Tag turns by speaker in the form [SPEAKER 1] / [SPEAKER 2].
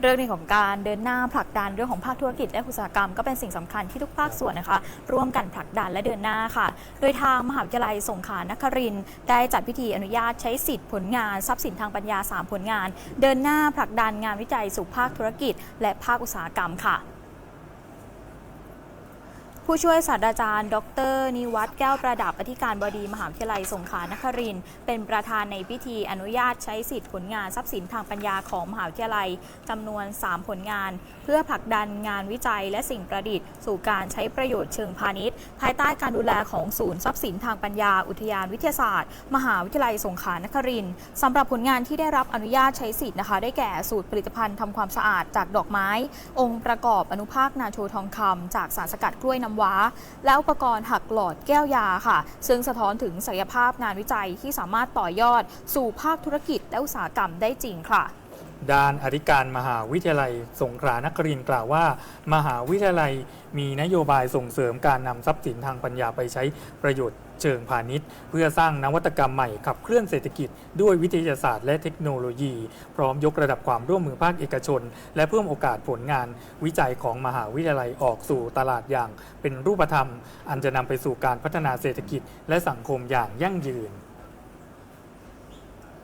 [SPEAKER 1] เรื่องในของการเดินหน้าผลักดันเรื่องของภาคธุรกิจและอุตสาหกรรมก็เป็นสิ่งสำคัญที่ทุกภาคส่วนนะคะ ร่วมกันผลักดันและเดินหน้าค่ะ โดยทางมหาวิทยาลัยสงขลานครินได้จัดพิธีอนุญาตใช้สิทธิ์ผลงานทรัพย์สินทางปัญญา 3 ผลงาน เดินหน้าผลักดันงานวิจัยสู่ภาคธุรกิจ และภาคอุตสาหกรรมค่ะ ผู้ช่วยศาสตราจารย์ ดร นิวัฒน์แก้วประดับอธิการบดีมหาวิทยาลัยสงขลานครินทร์เป็นประธานในพิธีอนุญาตใช้สิทธิผลงานทรัพย์สินทางปัญญาของมหาวิทยาลัยจำนวน 3 ผลงาน เพื่อผลักดันงานวิจัยและสิ่งประดิษฐ์ สู่การใช้ประโยชน์เชิงพาณิชย์ ภายใต้การดูแลของศูนย์ทรัพย์สินทางปัญญา อุทยานวิทยาศาสตร์ มหาวิทยาลัยสงขลานครินทร์สำหรับผลงานที่ได้รับอนุญาตใช้สิทธิ์นะคะ ได้แก่สูตรผลิตภัณฑ์ทำความสะอาดจากดอกไม้ องค์ประกอบอนุภาคนาโชทองคำจากสารสกัดกล้วยน้ำวา และอุปกรณ์หักหลอดแก้วยาค่ะ ซึ่งสะท้อนถึงศักยภาพงานวิจัยที่สามารถต่อยอด สู่ภาคธุรกิจและอุตสาหกรรมได้จริงค่ะ
[SPEAKER 2] ด้านอธิการมหาวิทยาลัย สงขลานครินทร์กล่าวว่า มหาวิทยาลัยมีนโยบายส่งเสริมการนำทรัพย์สินทางปัญญาไปใช้ประโยชน์เชิงพาณิชย์ เพื่อสร้างนวัตกรรมใหม่ขับเคลื่อนเศรษฐกิจ ด้วยวิทยาศาสตร์และเทคโนโลยี พร้อมยกระดับความร่วมมือภาคเอกชน และเพิ่มโอกาสผลงานวิจัยของมหาวิทยาลัยออกสู่ตลาดอย่าง เป็นรูปธรรม อันจะนำไปสู่การพัฒนาเศรษฐกิจ และสังคมอย่างยั่งยืน